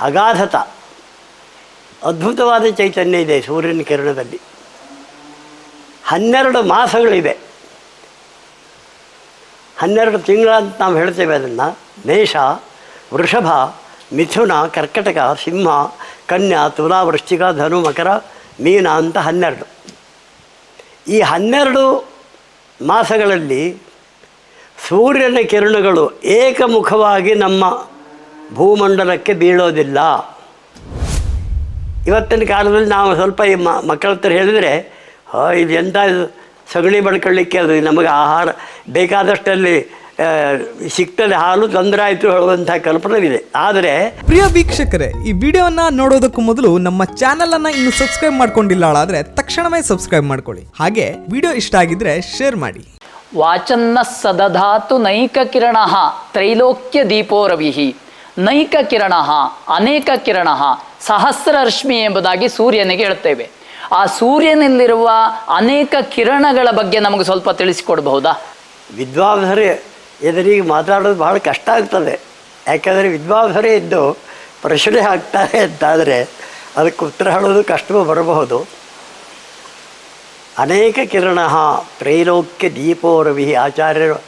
ಅಗಾಧತ, ಅದ್ಭುತವಾದ ಚೈತನ್ಯ ಇದೆ ಸೂರ್ಯನ ಕಿರಣದಲ್ಲಿ. ಹನ್ನೆರಡು ಮಾಸಗಳಿವೆ. ಹನ್ನೆರಡು ತಿಂಗಳ ಅಂತ ನಾವು ಹೇಳ್ತೇವೆ ಅದನ್ನು. ಮೇಷ, ವೃಷಭ, ಮಿಥುನ, ಕರ್ಕಟಕ, ಸಿಂಹ, ಕನ್ಯಾ, ತುಲಾ, ವೃಶ್ಚಿಕ, ಧನು, ಮಕರ, ಮೀನ ಅಂತ ಹನ್ನೆರಡು. ಈ ಹನ್ನೆರಡು ಮಾಸಗಳಲ್ಲಿ ಸೂರ್ಯನ ಕಿರಣಗಳು ಏಕಮುಖವಾಗಿ ನಮ್ಮ ಭೂಮಂಡಲಕ್ಕೆ ಬೀಳೋದಿಲ್ಲ. ಇವತ್ತಿನ ಕಾಲದಲ್ಲಿ ನಾವು ಸ್ವಲ್ಪ ಈ ಮ ಮಕ್ಕಳ ಹತ್ರ ಹೇಳಿದರೆ "ಆ, ಇದು ಎಂಥ ಇದು ಸಗಣಿ ಬಡ್ಕೊಳ್ಳಿಕ್ಕೆ ಅದು ನಮಗೆ ಆಹಾರ ಬೇಕಾದಷ್ಟಲ್ಲಿ ಸಿಕ್ತದೆ ಸಿಗ್ತದೆ ಹಾಲು ತೊಂದರೆ ಆಯಿತು ಕಲ್ಪನೆ ಇದೆ ಆದರೆ ಪ್ರಿಯ ವೀಕ್ಷಕರೇ ಈ ವಿಡಿಯೋನ ನೋಡೋದಕ್ಕೂ ಮೊದಲು ನಮ್ಮ ಚಾನೆಲ್ ಅನ್ನ ಇನ್ನು ಸಬ್ಸ್ಕ್ರೈಬ್ ಮಾಡ್ಕೊಂಡಿಲ್ಲ ಆದ್ರೆ ತಕ್ಷಣವೇ ಸಬ್ಸ್ಕ್ರೈಬ್ ಮಾಡ್ಕೊಳ್ಳಿ. ಹಾಗೆ ವಿಡಿಯೋ ಇಷ್ಟ ಆಗಿದ್ರೆ ಶೇರ್ ಮಾಡಿ. ವಾಚನ್ನ ಸದಧಾತು ನೈಕ ಕಿರಣ ತ್ರೈಲೋಕ್ಯ ದೀಪೋ ರವಿ. ನೈಕ ಕಿರಣ, ಅನೇಕ ಕಿರಣ ಸಹಸ್ರ ರಶ್ಮಿ ಎಂಬುದಾಗಿ ಸೂರ್ಯನಿಗೆ ಹೇಳ್ತೇವೆ. ಆ ಸೂರ್ಯನಲ್ಲಿರುವ ಅನೇಕ ಕಿರಣಗಳ ಬಗ್ಗೆ ನಮಗೆ ಸ್ವಲ್ಪ ತಿಳಿಸಿಕೊಡಬಹುದಾ? ವಿದ್ವಾಂಸರೇ, ಎದುರಿಗೆ ಮಾತಾಡೋದು ಭಾಳ ಕಷ್ಟ ಆಗ್ತದೆ. ಯಾಕೆಂದರೆ ವಿದ್ವಾಂಸರೇ ಇದ್ದು ಪ್ರಶ್ನೆ ಹಾಕ್ತಾರೆ ಅಂತಾದರೆ ಅದಕ್ಕೆ ಉತ್ತರ ಹೇಳೋದು ಕಷ್ಟವೂ ಬರಬಹುದು. ಅನೇಕ ಕಿರಣ, ತ್ರೈಲೋಕ್ಯ ದೀಪೋರವಿ ಆಚಾರ್ಯರು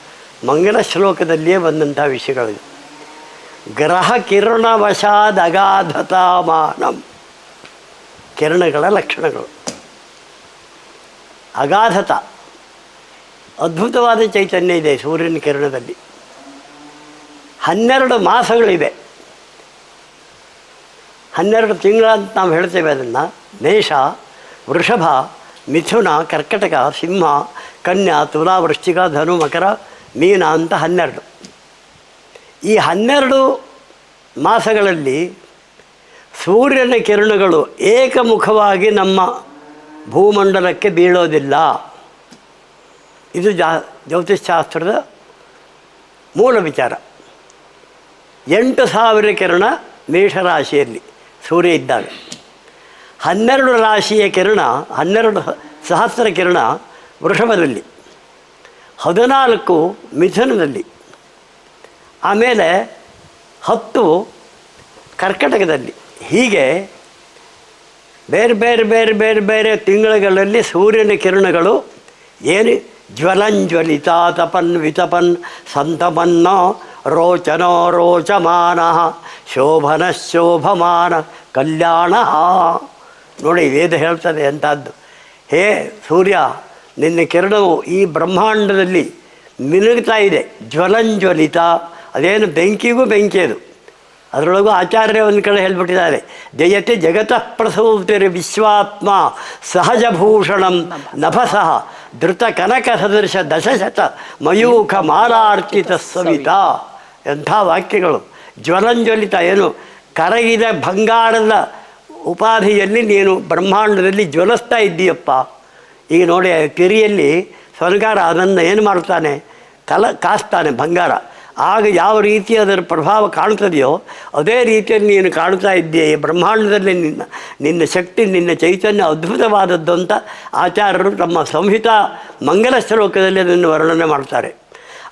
ಮಂಗಳ ಶ್ಲೋಕದಲ್ಲಿಯೇ ಬಂದಂಥ ವಿಷಯಗಳಿವೆ. ಗ್ರಹ ಕಿರಣವಶಾದ್ ಅಗಾಧತಾಮಾನಂ ಕಿರಣಗಳ ಲಕ್ಷಣಗಳು. ಅಗಾಧತ. ಅದ್ಭುತವಾದ ಚೈತನ್ಯ ಇದೆ ಸೂರ್ಯನ ಕಿರಣದಲ್ಲಿ. ಹನ್ನೆರಡು ಮಾಸಗಳಿವೆ. ಹನ್ನೆರಡು ತಿಂಗಳ ಅಂತ ನಾವು ಹೇಳ್ತೇವೆ ಅದನ್ನು. ಮೇಷ, ವೃಷಭ, ಮಿಥುನ, ಕರ್ಕಟಕ, ಸಿಂಹ, ಕನ್ಯಾ ತುಲಾ ವೃಶ್ಚಿಕ ಧನು, ಮಕರ, ಮೀನ ಅಂತ ಹನ್ನೆರಡು. ಈ ಹನ್ನೆರಡು ಮಾಸಗಳಲ್ಲಿ ಸೂರ್ಯನ ಕಿರಣಗಳು ಏಕಮುಖವಾಗಿ ನಮ್ಮ ಭೂಮಂಡಲಕ್ಕೆ ಬೀಳೋದಿಲ್ಲ. ಇದು ಜಾ, ಜ್ಯೋತಿಷ್ಶಾಸ್ತ್ರದ ಮೂಲ ವಿಚಾರ. ಎಂಟು ಸಾವಿರ ಕಿರಣ ಮೇಷರಾಶಿಯಲ್ಲಿ ಸೂರ್ಯ ಇದ್ದಾಗ ಹನ್ನೆರಡು ರಾಶಿಯ ಕಿರಣ, ಹನ್ನೆರಡು ಸಹಸ್ರ ಕಿರಣ ವೃಷಭದಲ್ಲಿ, ಹದಿನಾಲ್ಕು ಮಿಥುನದಲ್ಲಿ. ಆಮೇಲೆ ಹತ್ತು ಕರ್ಕಟಕದಲ್ಲಿ ಹೀಗೆ ಬೇರೆ ಬೇರೆ ಬೇರೆ ಬೇರೆ ಬೇರೆ ತಿಂಗಳುಗಳಲ್ಲಿ ಸೂರ್ಯನ ಕಿರಣಗಳು ಏನು ಜ್ವಲಂಜ್ವಲಿತ ತಪನ್ ವಿತಪನ್ ಸಂತಪನ್ನ ರೋಚನೋ ರೋಚಮಾನ ಶೋಭನ ಶೋಭಮಾನ ಕಲ್ಯಾಣ. ನೋಡಿ ವೇದ ಹೇಳ್ತದೆ ಅಂಥದ್ದು ಹೇ ಸೂರ್ಯ, ನಿನ್ನ ಕಿರಣವು ಈ ಬ್ರಹ್ಮಾಂಡದಲ್ಲಿ ಮಿನುಗ್ತಾ ಇದೆ. ಜ್ವಲಂಜ್ವಲಿತ ಅದೇನು ಬೆಂಕಿಗೂ ಬೆಂಕಿ ಅದು. ಅದರೊಳಗೂ ಆಚಾರ್ಯ ಒಂದು ಕಡೆ ಹೇಳ್ಬಿಟ್ಟಿದ್ದಾರೆ. ಜಯತೆ ಜಗತಃ ಪ್ರಸೂತಿರ್ ವಿಶ್ವಾತ್ಮ ಸಹಜಭೂಷಣಂ ನಭಸಃ ಧೃತ ಕನಕ ಸದೃಶ ದಶಶತ ಮಯೂಖ ಮಾಲಾರ್ಚಿತ ಸವಿತ ಎಂಥ ವಾಕ್ಯಗಳು. ಜ್ವಲಂಜ್ವಲಿತ ಏನು? ಕರಗಿದ ಬಂಗಾರದ ಉಪಾಧಿಯಲ್ಲಿ ನೀನು ಬ್ರಹ್ಮಾಂಡದಲ್ಲಿ ಜ್ವಲಿಸ್ತಾ ಇದ್ದೀಯಪ್ಪ. ಈಗ ನೋಡಿ ಕಿರಿಯಲ್ಲಿ ಸ್ವರ್ಗಾರ ಅದನ್ನು ಏನು ಮಾಡ್ತಾನೆ ಕಲ ಕಾಸ್ತಾನೆ ಬಂಗಾರ. ಆಗ ಯಾವ ರೀತಿ ಅದರ ಪ್ರಭಾವ ಕಾಣ್ತದೆಯೋ ಅದೇ ರೀತಿಯಲ್ಲಿ ನೀನು ಕಾಣ್ತಾ ಇದ್ದೀಯ. ಬ್ರಹ್ಮಾಂಡದಲ್ಲಿ ನಿನ್ನ ನಿನ್ನ ಶಕ್ತಿ, ನಿನ್ನ ಚೈತನ್ಯ ಅದ್ಭುತವಾದದ್ದು ಅಂತ ಆಚಾರ್ಯರು ತಮ್ಮ ಸಂಹಿತಾ ಮಂಗಲ ಶ್ಲೋಕದಲ್ಲಿ ಅದನ್ನು ವರ್ಣನೆ ಮಾಡ್ತಾರೆ.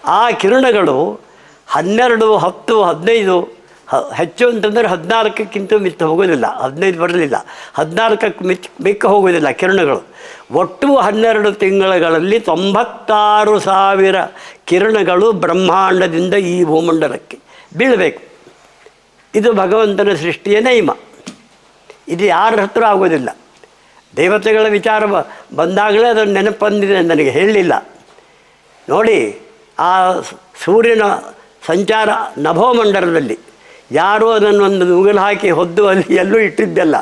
ಆ ಕಿರಣಗಳು ಹನ್ನೆರಡು, ಹತ್ತು, ಹದಿನೈದು ಹ- ಹೆಚ್ಚು ಅಂತಂದರೆ ಹದಿನಾಲ್ಕಕ್ಕಿಂತ ಮಿಕ್ಕ ಹೋಗೋದಿಲ್ಲ, ಹದಿನೈದು ಬರಲಿಲ್ಲ. ಹದಿನಾಲ್ಕಕ್ಕೆ ಮಿಚ್ ಮಿಕ್ಕ ಹೋಗೋದಿಲ್ಲ ಕಿರಣಗಳು. ಒಟ್ಟು ಹನ್ನೆರಡು ತಿಂಗಳುಗಳಲ್ಲಿ ತೊಂಬತ್ತಾರು ಸಾವಿರ ಕಿರಣಗಳು ಬ್ರಹ್ಮಾಂಡದಿಂದ ಈ ಭೂಮಂಡಲಕ್ಕೆ ಬೀಳಬೇಕು. ಇದು ಭಗವಂತನ ಸೃಷ್ಟಿಯ ನೈಮ. ಇದು ಯಾರ ಹತ್ರ ಆಗೋದಿಲ್ಲ. ದೇವತೆಗಳ ವಿಚಾರ ಬಂದಾಗಲೇ ಅದನ್ನು ನೆನಪು ಬಂದಿದೆ ನನಗೆ ಹೇಳಲಿಲ್ಲ. ನೋಡಿ, ಆ ಸೂರ್ಯನ ಸಂಚಾರ ನಭೋಮಂಡಲದಲ್ಲಿ ಯಾರೂ ಅದನ್ನು ಒಂದು ನುಗ್ಗಲು ಹಾಕಿ ಹೊದ್ದು ಅಲ್ಲಿ ಎಲ್ಲೂ ಇಟ್ಟಿದ್ದಲ್ಲ.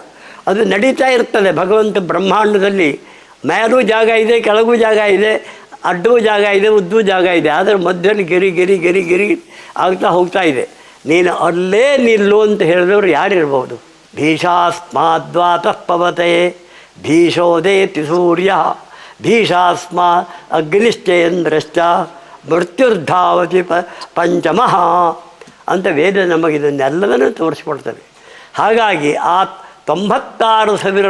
ಅದು ನಡೀತಾ ಇರ್ತದೆ. ಭಗವಂತ ಬ್ರಹ್ಮಾಂಡದಲ್ಲಿ ಮೇಲೂ ಜಾಗ ಇದೆ, ಕೆಳಗೂ ಜಾಗ ಇದೆ, ಅಡ್ಡೂ ಜಾಗ ಇದೆ, ಉದ್ದೂ ಜಾಗ ಇದೆ. ಆದರೆ ಮಧ್ಯದಲ್ಲಿ ಗಿರಿ ಗಿರಿ ಗಿರಿ ಗಿರಿ ಆಗ್ತಾ ಹೋಗ್ತಾ ಇದೆ. ನೀನು ಅಲ್ಲೇ ನಿಲ್ಲು ಅಂತ ಹೇಳಿದವರು ಯಾರಿರ್ಬೋದು? ಭೀಷಾಸ್ಮಾದ್ವಾತಃ ಪವತೆ ಭೀಷೋದೇತಿ ಸೂರ್ಯ ಭೀಷಾಸ್ಮಾ ಅಗ್ನಿಶ್ಚೇಂದ್ರಶ್ಚ ಮೃತ್ಯುರ್ಧಾವತಿ ಪ ಪಂಚಮಃ. ಅಂತ ವೇದ ನಮಗೆ ಇದನ್ನೆಲ್ಲದನ್ನು ತೋರಿಸ್ಕೊಡ್ತದೆ. ಹಾಗಾಗಿ ಆ ತೊಂಬತ್ತಾರು ಸಾವಿರ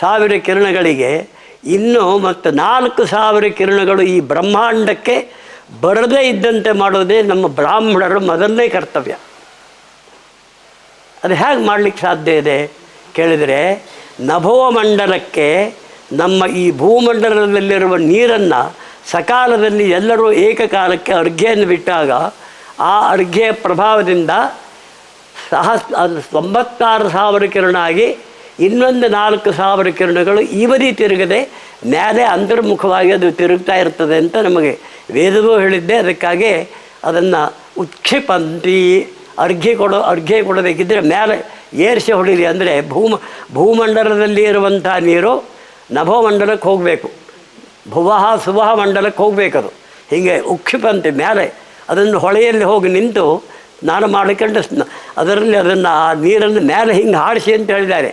ಸಾವಿರ ಕಿರಣಗಳಿಗೆ ಇನ್ನೂ ಮತ್ತು ನಾಲ್ಕು ಸಾವಿರ ಕಿರಣಗಳು ಈ ಬ್ರಹ್ಮಾಂಡಕ್ಕೆ ಬರದೇ ಇದ್ದಂತೆ ಮಾಡೋದೇ ನಮ್ಮ ಬ್ರಾಹ್ಮಣರ ಮೊದಲನೇ ಕರ್ತವ್ಯ. ಅದು ಹೇಗೆ ಮಾಡಲಿಕ್ಕೆ ಸಾಧ್ಯ ಇದೆ? ಕೇಳಿದರೆ ನಭೋಮಂಡಲಕ್ಕೆ ನಮ್ಮ ಈ ಭೂಮಂಡಲದಲ್ಲಿರುವ ನೀರನ್ನು ಸಕಾಲದಲ್ಲಿ ಎಲ್ಲರೂ ಏಕಕಾಲಕ್ಕೆ ಅರ್ಘ್ಯೆಯನ್ನು ಬಿಟ್ಟಾಗ ಆ ಅಡುಗೆಯ ಪ್ರಭಾವದಿಂದ ಸಹಸ್ ಅದು ತೊಂಬತ್ತಾರು ಸಾವಿರ ಕಿರಣ ಆಗಿ ಇನ್ನೊಂದು ನಾಲ್ಕು ಸಾವಿರ ಕಿರಣಗಳು ಬದಿ ತಿರುಗದೆ ಮೇಲೆ ಅಂತರ್ಮುಖವಾಗಿ ಅದು ತಿರುಗ್ತಾ ಇರ್ತದೆ ಅಂತ ನಮಗೆ ವೇದವೂ ಹೇಳಿದ್ದೆ. ಅದಕ್ಕಾಗಿ ಅದನ್ನು ಉತ್ಕ್ಷಿಪಂತಿ ಅಡುಗೆ ಕೊಡೋ ಅಡುಗೆ ಕೊಡಬೇಕಿದ್ದರೆ ಮೇಲೆ ಏರ್ಸಿ ಹೊಡೀರಿ ಅಂದರೆ ಭೂಮ ಭೂಮಂಡಲದಲ್ಲಿ ಇರುವಂಥ ನೀರು ನಭೋಮಂಡಲಕ್ಕೆ ಹೋಗಬೇಕು. ಭುವಹ ಸುವಹ ಮಂಡಲಕ್ಕೆ ಹೋಗಬೇಕದು. ಹೀಗೆ ಉಕ್ಷಿಪಂತಿ ಮೇಲೆ ಅದನ್ನು ಹೊಳೆಯಲ್ಲಿ ಹೋಗಿ ನಿಂತು ಸ್ನಾನ ಮಾಡಿಕೊಂಡು ಅದರಲ್ಲಿ ಅದನ್ನು ಆ ನೀರನ್ನು ಮೇಲೆ ಹಿಂಗೆ ಹಾಡಿಸಿ ಅಂತ ಹೇಳಿದ್ದಾರೆ.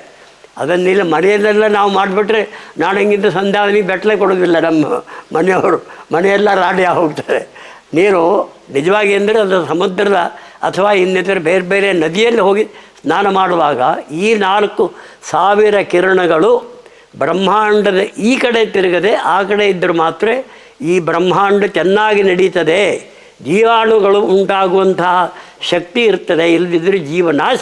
ಅದನ್ನಿಲ್ಲ ಮನೆಯಲ್ಲೆಲ್ಲ ನಾವು ಮಾಡಿಬಿಟ್ರೆ ನಾನು ಹಿಂಗಿಂದ ಸಂಧ್ಯಾವನಿಗೆ ಬೆಟ್ಟಲೆ ಕೊಡೋದಿಲ್ಲ ನಮ್ಮ ಮನೆಯವರು, ಮನೆಯೆಲ್ಲ ರಾಡಿ ಹೋಗ್ತಾರೆ ನೀರು ನಿಜವಾಗಿ ಅಂದರೆ ಅದು ಸಮುದ್ರದ ಅಥವಾ ಇನ್ನಿತರ ಬೇರೆ ಬೇರೆ ನದಿಯಲ್ಲಿ ಹೋಗಿ ಸ್ನಾನ ಮಾಡುವಾಗ ಈ ನಾಲ್ಕು ಸಾವಿರ ಕಿರಣಗಳು ಬ್ರಹ್ಮಾಂಡದ ಈ ಕಡೆ ತಿರುಗದೆ ಆ ಕಡೆ ಇದ್ದರೆ ಮಾತ್ರ ಈ ಬ್ರಹ್ಮಾಂಡ ಚೆನ್ನಾಗಿ ನಡೀತದೆ. ಜೀವಾಣುಗಳು ಉಂಟಾಗುವಂತಹ ಶಕ್ತಿ ಇರ್ತದೆ. ಇಲ್ಲದಿದ್ದರೆ ಜೀವನಾಶ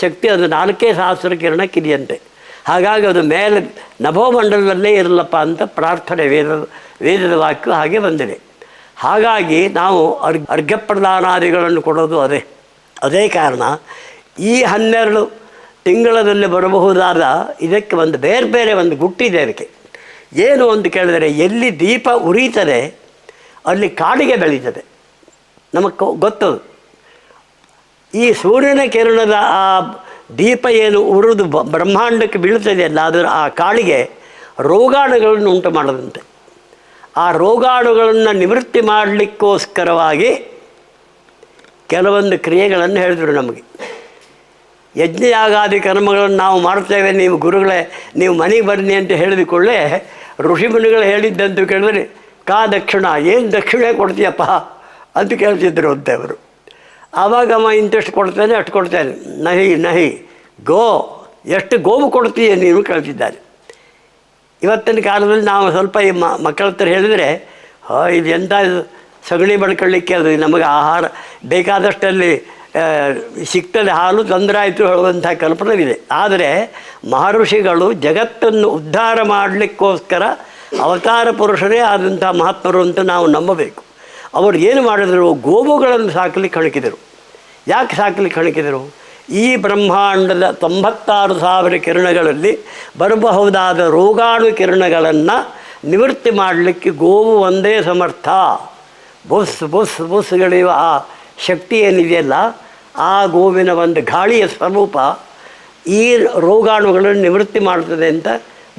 ಶಕ್ತಿ ಅದು ನಾಲ್ಕೇ ಸಹಸ್ರ ಕಿರಣ ಕಿರಿಯಂತೆ ಹಾಗಾಗಿ ಅದು ಮೇಲೆ ನಭೋಮಂಡಲದಲ್ಲೇ ಇರಲಪ್ಪ ಅಂತ ಪ್ರಾರ್ಥನೆ ವೇದ, ವೇದದ ವಾಕ್ಯ ಹಾಗೆ ಬಂದಿದೆ. ಹಾಗಾಗಿ ನಾವು ಅರ್ಘ, ಅರ್ಘ್ಯಪ್ರದಾನಾದಿಗಳನ್ನು ಕೊಡೋದು ಅದೇ ಅದೇ ಕಾರಣ. ಈ ಹನ್ನೆರಡು ತಿಂಗಳಲ್ಲಿ ಬರಬಹುದಾದ ಇದಕ್ಕೆ ಒಂದು ಬೇರೆ ಬೇರೆ ಒಂದು ಗುಟ್ಟಿದೆ ಅದಕ್ಕೆ. ಏನು ಅಂತ ಕೇಳಿದರೆ ಎಲ್ಲಿ ದೀಪ ಉರಿತದೆ, ಅಲ್ಲಿ ಕಾಡಿಗೆ ಬೆಳೀತದೆ. ನಮಗೆ ಗೊತ್ತದು ಈ ಸೂರ್ಯನ ಕಿರಣದ ಆ ದೀಪ ಏನು ಉರಿದು ಬ್ರಹ್ಮಾಂಡಕ್ಕೆ ಬ್ರಹ್ಮಾಂಡಕ್ಕೆ ಬೀಳ್ತದೆಯಲ್ಲ ಅದರ ಆ ಕಾಳಿಗೆ ರೋಗಾಣುಗಳನ್ನು ಉಂಟು ಮಾಡದಂತೆ ಆ ರೋಗಾಣುಗಳನ್ನು ನಿವೃತ್ತಿ ಮಾಡಲಿಕ್ಕೋಸ್ಕರವಾಗಿ ಕೆಲವೊಂದು ಕ್ರಿಯೆಗಳನ್ನು ಹೇಳಿದರು ನಮಗೆ. ಯಜ್ಞಯಾಗಾದಿ ಕರ್ಮಗಳನ್ನು ನಾವು ಮಾಡ್ತೇವೆ ನೀವು ಗುರುಗಳೇ, ನೀವು ಮನೆಗೆ ಬನ್ನಿ ಅಂತ ಹೇಳಿದ ಕೂಡಲೇ ಋಷಿಮುನಿಗಳು ಹೇಳಿದ್ದಂತೂ ಕೇಳಿದ್ರೆ, ಕಾ ದಕ್ಷಿಣ, ಏನು ದಕ್ಷಿಣೆ ಕೊಡ್ತೀಯಪ್ಪ? ಅಂತ ಕೇಳ್ತಿದ್ರು ಅಂತ ಅವರು ಆವಾಗ ಅವ ಇಂತಿಷ್ಟು ಕೊಡ್ತೇನೆ, ಅಷ್ಟು ಕೊಡ್ತೇನೆ. ನಹಿ ನಹಿ, ಗೋ, ಎಷ್ಟು ಗೋವು ಕೊಡ್ತೀಯ ನೀನು ಕೇಳ್ತಿದ್ದಾರೆ. ಇವತ್ತಿನ ಕಾಲದಲ್ಲಿ ನಾವು ಸ್ವಲ್ಪ ಈ ಮಕ್ಕಳ ಹತ್ರ ಹೇಳಿದರೆ, ಹಾ, ಇದು ಎಂಥ ಸಗಣಿ ಬಡ್ಕೊಳ್ಳಿಕ್ಕೆ ಅದು ನಮಗೆ ಆಹಾರ ಬೇಕಾದಷ್ಟಲ್ಲಿ ಸಿಗ್ತದೆ ಹಾಲು ತೊಂದರೆ ಆಯಿತು ಹೇಳುವಂಥ ಇದೆ ಆದರೆ ಮಹರ್ಷಿಗಳು ಜಗತ್ತನ್ನು ಉದ್ಧಾರ ಮಾಡಲಿಕ್ಕೋಸ್ಕರ ಅವತಾರ ಪುರುಷರೇ ಆದಂಥ ಮಹಾತ್ಮರು ಅಂತ ನಾವು ನಂಬಬೇಕು. ಅವರು ಏನು ಮಾಡಿದರು? ಗೋವುಗಳನ್ನು ಸಾಕಲಿಕ್ಕೆ ಹಣಕಿದರು ಯಾಕೆ ಸಾಕಲಿಕ್ಕೆ ಹಣಕಿದರು ಈ ಬ್ರಹ್ಮಾಂಡದ ತೊಂಬತ್ತಾರು ಸಾವಿರ ಕಿರಣಗಳಲ್ಲಿ ಬರಬಹುದಾದ ರೋಗಾಣು ಕಿರಣಗಳನ್ನು ನಿವೃತ್ತಿ ಮಾಡಲಿಕ್ಕೆ ಗೋವು ಒಂದೇ ಸಮರ್ಥ. ಬುಸ್ ಬುಸ್ ಬುಸ್ಗಳಿವ ಆ ಶಕ್ತಿ ಏನಿದೆಯಲ್ಲ, ಆ ಗೋವಿನ ಒಂದು ಗಾಳಿಯ ಸ್ವರೂಪ ಈ ರೋಗಾಣುಗಳನ್ನು ನಿವೃತ್ತಿ ಮಾಡ್ತದೆ ಅಂತ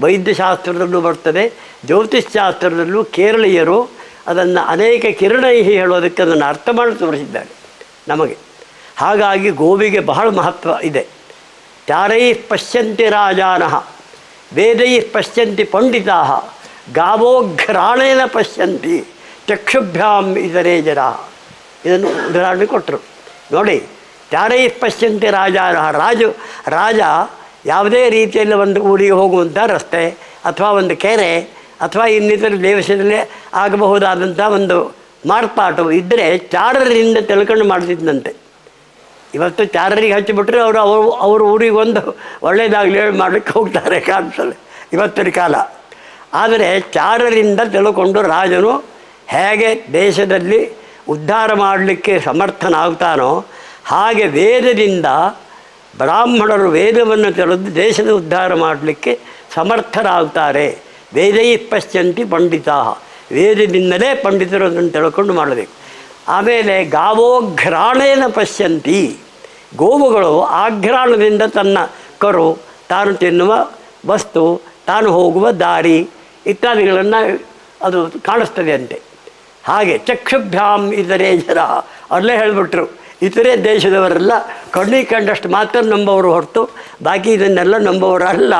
ವೈದ್ಯಶಾಸ್ತ್ರದಲ್ಲೂ ಬರ್ತದೆ. ಜ್ಯೋತಿಷ್ಶಾಸ್ತ್ರದಲ್ಲೂ ಕೇರಳೀಯರು ಅದನ್ನು ಅನೇಕ ಕಿರಣೈಹಿ ಹೇಳೋದಕ್ಕೆ ಅದನ್ನು ಅರ್ಥ ಮಾಡಿ ತೋರಿಸಿದ್ದಾರೆ ನಮಗೆ. ಹಾಗಾಗಿ ಗೋವಿಗೆ ಬಹಳ ಮಹತ್ವ ಇದೆ. ಚಾರೈ ಪಶ್ಯಂತಿ ರಾಜಾನಃ, ವೇದೈ ಪಶ್ಯಂತಿ ಪಂಡಿತಾ, ಗಾವೋಘ್ರಾಣೇನ ಪಶ್ಯಂತಿ, ಚಕ್ಷುಭ್ಯಾಂ ಇತರೇ ಜನ. ಇದನ್ನು ಉದಾಹರಣೆ ಕೊಟ್ಟರು. ನೋಡಿ ಚಾರೈ ಪಶ್ಯಂತಿ ರಾಜಾನಃ, ರಾಜು, ರಾಜ ಯಾವುದೇ ರೀತಿಯಲ್ಲಿ ಒಂದು ಊರಿಗೆ ಹೋಗುವಂಥ ರಸ್ತೆ ಅಥವಾ ಒಂದು ಕೆರೆ ಅಥವಾ ಇನ್ನಿತರ ದೇವಸ್ಥಾನದಲ್ಲಿ ಆಗಬಹುದಾದಂಥ ಒಂದು ಮಾರ್ಪಾಟು ಇದ್ದರೆ ಚಾರರಿಂದ ತಿಳ್ಕೊಂಡು ಮಾಡ್ತಿದ್ದಂತೆ ಇವತ್ತು ಚಾರರಿಗೆ ಹಚ್ಚಿಬಿಟ್ರೆ ಅವರು ಅವರು ಅವ್ರ ಊರಿಗೆ ಒಂದು ಒಳ್ಳೆಯದಾಗಲಿ ಹೇಳಿ ಮಾಡಲಿಕ್ಕೆ ಹೋಗ್ತಾರೆ ಕಾಣಿಸಲು ಇವತ್ತಿನ ಕಾಲ. ಆದರೆ ಚಾರರಿಂದ ತಿಳ್ಕೊಂಡು ರಾಜನು ಹೇಗೆ ದೇಶದಲ್ಲಿ ಉದ್ಧಾರ ಮಾಡಲಿಕ್ಕೆ ಸಮರ್ಥನಾಗ್ತಾನೋ ಹಾಗೆ ವೇದದಿಂದ ಬ್ರಾಹ್ಮಣರು ವೇದವನ್ನು ತಿಳಿದು ದೇಶದ ಉದ್ಧಾರ ಮಾಡಲಿಕ್ಕೆ ಸಮರ್ಥರಾಗ್ತಾರೆ. ವೇದೈ ಪಶ್ಯಂತಿ ಪಂಡಿತಾ. ವೇದದಿಂದಲೇ ಪಂಡಿತರು ಅದನ್ನು ತಿಳ್ಕೊಂಡು ಮಾಡಬೇಕು. ಆಮೇಲೆ ಗಾವೋಘ್ರಾಣೇನ ಪಶ್ಯಂತಿ. ಗೋವುಗಳು ಆಘ್ರಾಣದಿಂದ ತನ್ನ ಕರು, ತಾನು ತಿನ್ನುವ ವಸ್ತು, ತಾನು ಹೋಗುವ ದಾರಿ ಇತ್ಯಾದಿಗಳನ್ನು ಅದು ಕಾಣಿಸ್ತದೆ ಅಂತೆ. ಹಾಗೆ ಚಕ್ಷುಭ್ಯಾಮ್ ಇತರೆ ಜನ. ಅಲ್ಲೇ ಹೇಳಿಬಿಟ್ರು, ಇತರೆ ದೇಶದವರೆಲ್ಲ ಕಣ್ಣಿ ಕಂಡಷ್ಟು ಮಾತ್ರ ನಂಬವರು ಹೊರತು, ಬಾಕಿ ಇದನ್ನೆಲ್ಲ ನಂಬುವವರಲ್ಲ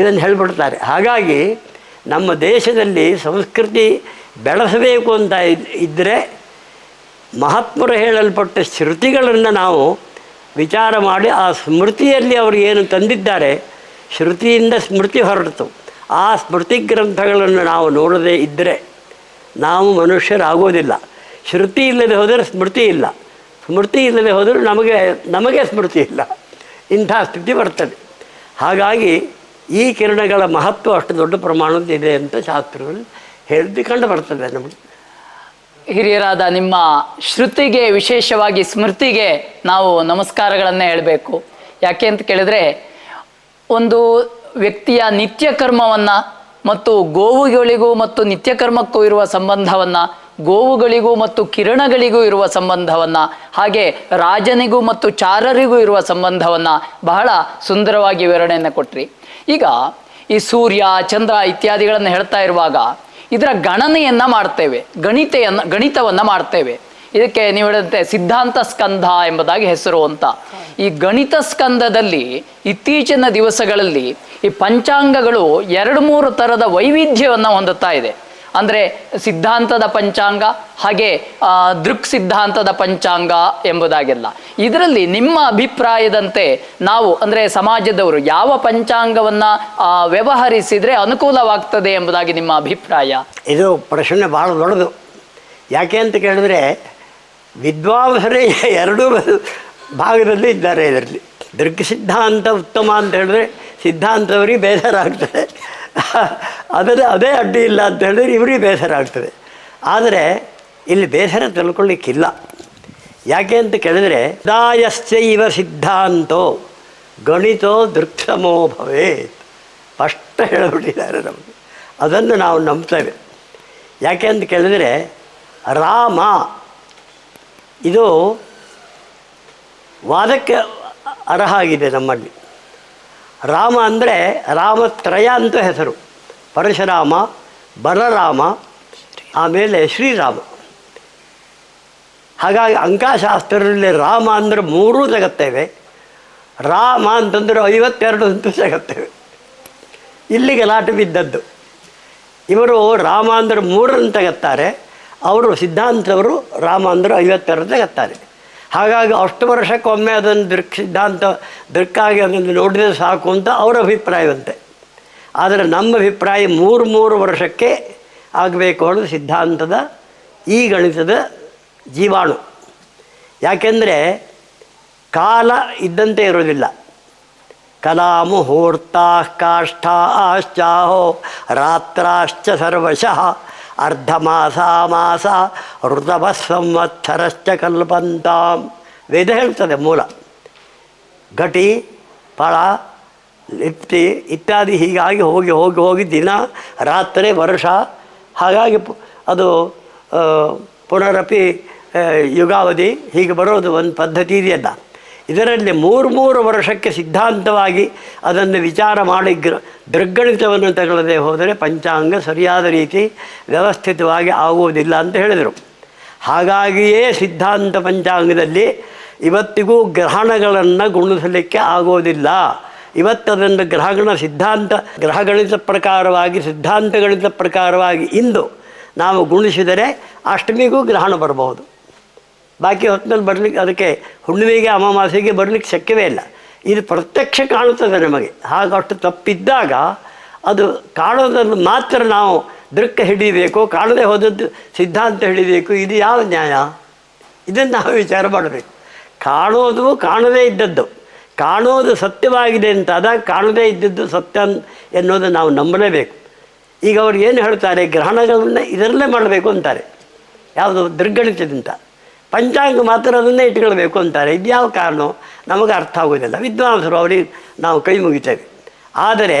ಇದನ್ನು ಹೇಳ್ಬಿಡ್ತಾರೆ. ಹಾಗಾಗಿ ನಮ್ಮ ದೇಶದಲ್ಲಿ ಸಂಸ್ಕೃತಿ ಬೆಳೆಸಬೇಕು ಅಂತ ಇದ್- ಇದ್ದರೆ ಮಹಾತ್ಮರು ಹೇಳಲ್ಪಟ್ಟ ಶ್ರುತಿಗಳನ್ನು ನಾವು ವಿಚಾರ ಮಾಡಿ ಆ ಸ್ಮೃತಿಯಲ್ಲಿ ಅವರು ಏನು ತಂದಿದ್ದಾರೆ ಶ್ರುತಿಯಿಂದ ಸ್ಮೃತಿ ಹೊರಡ್ತು. ಆ ಸ್ಮೃತಿ ಗ್ರಂಥಗಳನ್ನು ನಾವು ನೋಡದೇ ಇದ್ದರೆ ನಾವು ಮನುಷ್ಯರಾಗೋದಿಲ್ಲ. ಶ್ರುತಿ ಇಲ್ಲದೆ ಹೋದರೆ ಸ್ಮೃತಿ ಇಲ್ಲ. ಸ್ಮೃತಿ ಇಲ್ಲದೆ ಹೋದರೂ ನಮಗೆ ನಮಗೆ ಸ್ಮೃತಿ ಇಲ್ಲ. ಇಂಥ ಸ್ಥಿತಿ ಬರ್ತದೆ. ಹಾಗಾಗಿ ಈ ಕಿರಣಗಳ ಮಹತ್ವ ಅಷ್ಟು ದೊಡ್ಡ ಪ್ರಮಾಣದ ಅಂತ ಶಾಸ್ತ್ರಗಳು ಹೇಳಿದ್ದು ಕಂಡು ಬರ್ತದೆ ನಮಗೆ. ಹಿರಿಯರಾದ ನಿಮ್ಮ ಶ್ರುತಿಗೆ, ವಿಶೇಷವಾಗಿ ಸ್ಮೃತಿಗೆ ನಾವು ನಮಸ್ಕಾರಗಳನ್ನು ಹೇಳಬೇಕು. ಯಾಕೆ ಅಂತ ಕೇಳಿದ್ರೆ, ಒಂದು ವ್ಯಕ್ತಿಯ ನಿತ್ಯ ಕರ್ಮವನ್ನು ಮತ್ತು ಗೋವುಗಳಿಗೂ ಮತ್ತು ನಿತ್ಯ ಕರ್ಮಕ್ಕೂ ಇರುವ ಸಂಬಂಧವನ್ನು ಗೋವುಗಳಿಗೂ ಮತ್ತು ಕಿರಣಗಳಿಗೂ ಇರುವ ಸಂಬಂಧವನ್ನು, ಹಾಗೆ ರಾಜನಿಗೂ ಮತ್ತು ಚಾರರಿಗೂ ಇರುವ ಸಂಬಂಧವನ್ನು ಬಹಳ ಸುಂದರವಾಗಿ ವಿವರಣೆಯನ್ನು ಕೊಟ್ರಿ. ಈಗ ಈ ಸೂರ್ಯ, ಚಂದ್ರ ಇತ್ಯಾದಿಗಳನ್ನು ಹೇಳ್ತಾ ಇರುವಾಗ ಇದರ ಗಣನೆಯನ್ನ ಮಾಡ್ತೇವೆ, ಗಣಿತೆಯನ್ನ, ಗಣಿತವನ್ನ ಮಾಡ್ತೇವೆ. ಇದಕ್ಕೆ ನೀವು ಹೇಳಿದಂತೆ ಸಿದ್ಧಾಂತ ಸ್ಕಂಧ ಎಂಬುದಾಗಿ ಹೆಸರು ಅಂತ. ಈ ಗಣಿತ ಸ್ಕಂದದಲ್ಲಿ ಇತ್ತೀಚಿನ ದಿವಸಗಳಲ್ಲಿ ಈ ಪಂಚಾಂಗಗಳು ಎರಡು ಮೂರು ಥರದ ವೈವಿಧ್ಯವನ್ನು ಹೊಂದುತ್ತಾ ಇದೆ. ಅಂದರೆ ಸಿದ್ಧಾಂತದ ಪಂಚಾಂಗ ಹಾಗೆ ದೃಕ್ ಸಿದ್ಧಾಂತದ ಪಂಚಾಂಗ ಎಂಬುದಾಗೆಲ್ಲ. ಇದರಲ್ಲಿ ನಿಮ್ಮ ಅಭಿಪ್ರಾಯದಂತೆ ನಾವು, ಅಂದರೆ ಸಮಾಜದವರು ಯಾವ ಪಂಚಾಂಗವನ್ನು ವ್ಯವಹರಿಸಿದರೆ ಅನುಕೂಲವಾಗ್ತದೆ ಎಂಬುದಾಗಿ ನಿಮ್ಮ ಅಭಿಪ್ರಾಯ? ಇದು ಪ್ರಶ್ನೆ ಭಾಳ ದೊಡ್ಡದು. ಯಾಕೆ ಅಂತ ಕೇಳಿದ್ರೆ, ವಿದ್ವಾಂಸರೇ ಎರಡೂ ಭಾಗದಲ್ಲಿ ಇದ್ದಾರೆ ಇದರಲ್ಲಿ. ದೃಕ್ ಸಿದ್ಧಾಂತ ಉತ್ತಮ ಅಂತ ಹೇಳಿದ್ರೆ ಸಿದ್ಧಾಂತವರಿಗೆ ಬೇಸರ ಆಗ್ತದೆ ಅದರ ಅದೇ ಅಡ್ಡಿ ಇಲ್ಲ ಅಂತ ಹೇಳಿದ್ರೆ ಇವರಿಗೆ ಬೇಸರ ಆಗ್ತದೆ. ಆದರೆ ಇಲ್ಲಿ ಬೇಸರ ತಿಳ್ಕೊಳ್ಳಿಕ್ಕಿಲ್ಲ. ಯಾಕೆ ಅಂತ ಕೇಳಿದರೆ, ದಾಯಶ್ಚೈವ ಸಿದ್ಧಾಂತೋ ಗಣಿತೋ ದೃಕ್ಷಮೋ ಭವೇತ್. ಸ್ಪಷ್ಟ ಹೇಳಿಬಿಟ್ಟಿದ್ದಾರೆ ನಮಗೆ. ಅದನ್ನು ನಾವು ನಂಬ್ತೇವೆ. ಯಾಕೆ ಅಂತ ಕೇಳಿದರೆ, ರಾಮ ಇದು ವಾದಕ್ಕೆ ಅರ್ಹ ಆಗಿದೆ ನಮ್ಮಲ್ಲಿ. ರಾಮ ಅಂದರೆ ರಾಮತ್ರಯ ಅಂತ ಹೆಸರು. ಪರಶುರಾಮ, ಬಲರಾಮ, ಆಮೇಲೆ ಶ್ರೀರಾಮ. ಹಾಗಾಗಿ ಅಂಕಶಾಸ್ತ್ರದಲ್ಲಿ ರಾಮ ಅಂದರೆ ಮೂರೂ ಜಗತ್ತೇವೆ. ರಾಮ ಅಂತಂದರೆ ಐವತ್ತೆರಡು ಅಂತೂ ಜಗತ್ತೇವೆ. ಇಲ್ಲಿಗೆ ಗಲಾಟೆ ಬಿದ್ದದ್ದು. ಇವರು ರಾಮ ಅಂದರೆ ಮೂರನ್ನು ತಗತ್ತಾರೆ ಅವರು ಸಿದ್ಧಾಂತವರು ರಾಮ ಅಂದರೆ ಐವತ್ತೆರಡು ತೆಗೆತ್ತಾರೆ ಹಾಗಾಗಿ ಅಷ್ಟು ವರ್ಷಕ್ಕೊಮ್ಮೆ ಅದನ್ನು ದೃಕ್ ಸಿದ್ಧಾಂತ ದೃಕ್ಕಾಗಿ ಅದನ್ನು ನೋಡಿದರೆ ಸಾಕು ಅಂತ ಅವರ ಅಭಿಪ್ರಾಯವಂತೆ. ಆದರೆ ನಮ್ಮ ಅಭಿಪ್ರಾಯ ಮೂರು ಮೂರು ವರ್ಷಕ್ಕೆ ಆಗಬೇಕು ಅನ್ನೋದು ಸಿದ್ಧಾಂತದ ಈ ಗಣಿತದ ಜೀವಾಣು. ಯಾಕೆಂದರೆ ಕಾಲ ಇದ್ದಂತೆ ಇರೋದಿಲ್ಲ. ಕಾಷ್ಟಾ ಆಶ್ಚಾಹೋ, ರಾತ್ರಾಶ್ಚ ಸರ್ವಶಃ ಅರ್ಧಮಾಸ ಮಾಸ ಋತವ ಸಂವತ್ಸರಶ್ಚ ಕಲ್ಪಂತಾಂ. ವೇದ ಹೇಳ್ತದೆ ಮೂಲ. ಘಟಿ ಫಳ ಲಿಪ್ತಿ ಇತ್ಯಾದಿ ಹೀಗಾಗಿ ಹೋಗಿ ಹೋಗಿ ಹೋಗಿ ದಿನ, ರಾತ್ರಿ, ವರ್ಷ ಹಾಗಾಗಿ ಅದು ಪುನರಪಿ ಯುಗಾವಧಿ ಹೀಗೆ ಬರೋದು ಒಂದು ಪದ್ಧತಿ ಇದೆಯಲ್ಲ. ಇದರಲ್ಲಿ ಮೂರು ಮೂರು ವರ್ಷಕ್ಕೆ ಸಿದ್ಧಾಂತವಾಗಿ ಅದನ್ನು ವಿಚಾರ ಮಾಡಿ ಗ್ರ, ದೃಗ್ಗಣಿತವನ್ನು ತಗೊಳ್ಳದೆ ಹೋದರೆ ಪಂಚಾಂಗ ಸರಿಯಾದ ರೀತಿ ವ್ಯವಸ್ಥಿತವಾಗಿ ಆಗುವುದಿಲ್ಲ ಅಂತ ಹೇಳಿದರು. ಹಾಗಾಗಿಯೇ ಸಿದ್ಧಾಂತ ಪಂಚಾಂಗದಲ್ಲಿ ಇವತ್ತಿಗೂ ಗ್ರಹಣಗಳನ್ನು ಗುಣಿಸಲಿಕ್ಕೆ ಆಗೋದಿಲ್ಲ ಇವತ್ತದನ್ನು ಗ್ರಹಗಣ ಸಿದ್ಧಾಂತ, ಗ್ರಹಗಣಿತ ಪ್ರಕಾರವಾಗಿ, ಸಿದ್ಧಾಂತಗಣಿತ ಪ್ರಕಾರವಾಗಿ ಇಂದು ನಾವು ಗುಣಿಸಿದರೆ ಅಷ್ಟಮಿಗೂ ಗ್ರಹಣ ಬರಬಹುದು. ಬಾಕಿ ಹೊತ್ತಿನಲ್ಲಿ ಬರಲಿಕ್ಕೆ ಅದಕ್ಕೆ ಹುಣ್ಣಿಮೆಗೆ ಅಮಾವಾಸ್ಯೆಗೆ ಬರಲಿಕ್ಕೆ ಶಕ್ಯವೇ ಇಲ್ಲ. ಇದು ಪ್ರತ್ಯಕ್ಷ ಕಾಣುತ್ತದೆ ನಮಗೆ. ಹಾಗಷ್ಟು ತಪ್ಪಿದ್ದಾಗ ಅದು ಕಾಣೋದನ್ನು ಮಾತ್ರ ನಾವು ದೃಕ್ಕ ಹಿಡಿಬೇಕು ಕಾಣದೇ ಹೋದದ್ದು ಸಿದ್ಧಾಂತ ಹಿಡಿಬೇಕು ಇದು ಯಾವ ನ್ಯಾಯ? ಇದನ್ನು ನಾವು ವಿಚಾರ ಮಾಡಬೇಕು. ಕಾಣೋದು ಕಾಣದೇ ಇದ್ದದ್ದು. ಕಾಣೋದು ಸತ್ಯವಾಗಿದೆ ಅಂತ ಆದಾಗ ಕಾಣದೇ ಇದ್ದದ್ದು ಸತ್ಯ ಎನ್ನುವುದು ನಾವು ನಂಬಲೇಬೇಕು. ಈಗ ಅವ್ರು ಏನು ಹೇಳ್ತಾರೆ? ಗ್ರಹಣಗಳನ್ನು ಇದರಲ್ಲೇ ಮಾಡಬೇಕು ಅಂತಾರೆ. ಯಾವುದು? ದೃಗ್ಗಣಿತದಿಂದ ಪಂಚಾಂಗ ಮಾತ್ರ ಅದನ್ನೇ ಇಟ್ಕೊಳ್ಬೇಕು ಅಂತಾರೆ. ಇದ್ಯಾವ ಕಾರಣ? ನಮಗೆ ಅರ್ಥ ಆಗೋದಿಲ್ಲ. ವಿದ್ವಾಂಸರು ಅವರಿಗೆ ನಾವು ಕೈ ಮುಗಿತೇವೆ. ಆದರೆ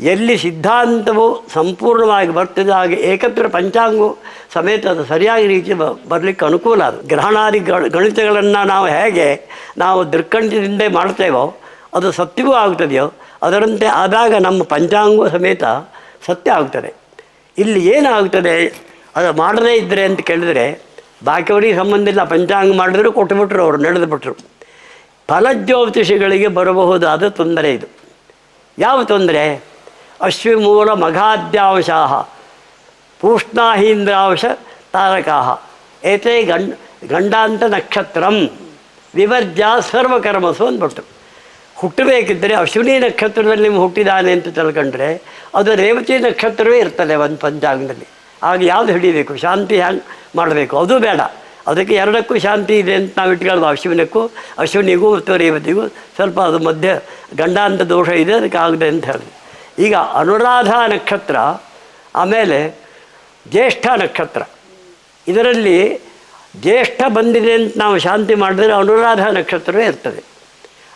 ಎಲ್ಲಿ ಸಿದ್ಧಾಂತವು ಸಂಪೂರ್ಣವಾಗಿ ಬರ್ತದೆ, ಹಾಗೆ ಏಕತ್ರ ಪಂಚಾಂಗವು ಸಮೇತ ಅದು ಸರಿಯಾಗಿ ರೀತಿ ಬರಲಿಕ್ಕೆ ಅನುಕೂಲ ಅದು. ಗ್ರಹಣಾದಿ ಗಣಿತಗಳನ್ನು ನಾವು ಹೇಗೆ ನಾವು ದೃಕ್ಕಂಠದಿಂದ ಮಾಡ್ತೇವೋ, ಅದು ಸತ್ಯವೂ ಆಗ್ತದೆಯೋ, ಅದರಂತೆ ಆದಾಗ ನಮ್ಮ ಪಂಚಾಂಗವು ಸಮೇತ ಸತ್ಯ ಆಗ್ತದೆ. ಇಲ್ಲಿ ಏನಾಗ್ತದೆ? ಅದು ಮಾಡದೇ ಇದ್ದರೆ ಅಂತ ಕೇಳಿದರೆ ಬಾಕಿಯವರಿಗೆ ಸಂಬಂಧ ಇಲ್ಲ ಪಂಚಾಂಗ ಮಾಡಿದ್ರು ಕೊಟ್ಟುಬಿಟ್ರು, ಅವರು ನಡೆದು ಬಿಟ್ರು ಫಲಜ್ಯೋತಿಷಿಗಳಿಗೆ ಬರಬಹುದಾದ ತೊಂದರೆ ಇದು. ಯಾವ ತೊಂದರೆ? ಅಶ್ವಿಮೂಲ ಮಘಾದ್ಯಾಂಶಾ ಪೂಷ್ಣಾಹೀಂದ್ರಾಂಶ ತಾರಕಾ ಏತೇ ಗಂಡ, ಗಂಡಾಂತ ನಕ್ಷತ್ರಂ ವಿವರ್ಜ ಸರ್ವಕರ್ಮಸು ಅಂದ್ಬಿಟ್ರು ಹುಟ್ಟಬೇಕಿದ್ದರೆ ಅಶ್ವಿನಿ ನಕ್ಷತ್ರದಲ್ಲಿ ಹುಟ್ಟಿದಾನೆ ಅಂತ ತಿಳ್ಕೊಂಡ್ರೆ, ಅದು ರೇವತಿ ನಕ್ಷತ್ರವೇ ಇರ್ತದೆ ಒಂದು ಪಂಚಾಂಗದಲ್ಲಿ. ಆಗ ಯಾವುದು ಹಿಡಿಬೇಕು? ಶಾಂತಿ ಹ್ಯಾಂಗೆ ಮಾಡಬೇಕು? ಅದು ಬೇಡ. ಅದಕ್ಕೆ ಎರಡಕ್ಕೂ ಶಾಂತಿ ಇದೆ ಅಂತ ನಾವು ಇಟ್ಕೊಳ್ಳೋದು ಅಶ್ವಿನಕ್ಕೂ ಅಶ್ವಿನಿಗೂ ಮತ್ತು ಸ್ವಲ್ಪ ಅದು ಮಧ್ಯ ಗಂಡಾಂತ ದೋಷ ಇದೆ, ಅದಕ್ಕೆ ಆಗದೆ ಅಂತ ಹೇಳಿದೆ. ಈಗ ಅನುರಾಧ ನಕ್ಷತ್ರ, ಆಮೇಲೆ ಜ್ಯೇಷ್ಠ ನಕ್ಷತ್ರ. ಇದರಲ್ಲಿ ಜ್ಯೇಷ್ಠ ಬಂದಿದೆ ಅಂತ ನಾವು ಶಾಂತಿ ಮಾಡಿದ್ರೆ ಅನುರಾಧ ನಕ್ಷತ್ರವೇ ಇರ್ತದೆ.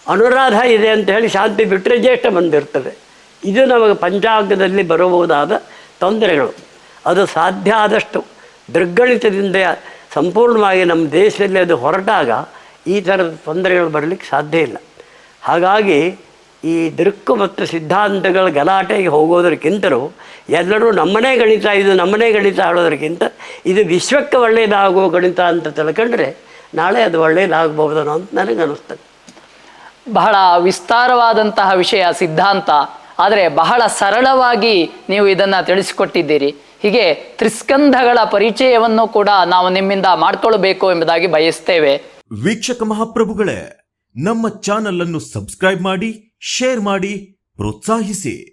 ಅನುರಾಧ ಇದೆ ಅಂತ ಹೇಳಿ ಶಾಂತಿ ಬಿಟ್ಟರೆ ಜ್ಯೇಷ್ಠ ಬಂದಿರ್ತದೆ. ಇದು ನಮಗೆ ಪಂಚಾಂಗದಲ್ಲಿ ಬರಬಹುದಾದ ತೊಂದರೆಗಳು. ಅದು ಸಾಧ್ಯ ಆದಷ್ಟು ದೃಗ್ಗಣಿತದಿಂದ ಸಂಪೂರ್ಣವಾಗಿ ನಮ್ಮ ದೇಶದಲ್ಲಿ ಅದು ಹೊರಟಾಗ ಈ ಥರದ ತೊಂದರೆಗಳು ಬರಲಿಕ್ಕೆ ಸಾಧ್ಯ ಇಲ್ಲ. ಹಾಗಾಗಿ ಈ ದೃಕ್ಕು ಮತ್ತು ಸಿದ್ಧಾಂತಗಳ ಗಲಾಟೆಗೆ ಹೋಗೋದಕ್ಕಿಂತಲೂ ಎಲ್ಲರೂ ನಮ್ಮನೇ ಗಣಿತ, ಇದು ನಮ್ಮನೇ ಗಣಿತ ಆಡೋದಕ್ಕಿಂತ ಇದು ವಿಶ್ವಕ್ಕೆ ಒಳ್ಳೆಯದಾಗುವ ಗಣಿತ ಅಂತ ತಿಳ್ಕೊಂಡ್ರೆ ನಾಳೆ ಅದು ಒಳ್ಳೆಯದಾಗಬಹುದನೋ ಅಂತ ನನಗೆ ಅನ್ನಿಸ್ತದೆ ಬಹಳ ವಿಸ್ತಾರವಾದಂತಹ ವಿಷಯ, ಸಿದ್ಧಾಂತ. ಆದರೆ ಬಹಳ ಸರಳವಾಗಿ ನೀವು ಇದನ್ನು ತಿಳಿಸಿಕೊಟ್ಟಿದ್ದೀರಿ. ಹೀಗೆ ತ್ರಿಸ್ಕಂಧಗಳ ಪರಿಚಯವನ್ನು ಕೂಡ ನಾವು ನಿಮ್ಮಿಂದ ಮಾಡ್ಕೊಳ್ಬೇಕು ಎಂಬುದಾಗಿ ಬಯಸ್ತೇವೆ. ವೀಕ್ಷಕ ಮಹಾಪ್ರಭುಗಳೇ, ನಮ್ಮ ಚಾನಲ್ ಅನ್ನು ಸಬ್ಸ್ಕ್ರೈಬ್ ಮಾಡಿ, ಶೇರ್ ಮಾಡಿ, ಪ್ರೋತ್ಸಾಹಿಸಿ.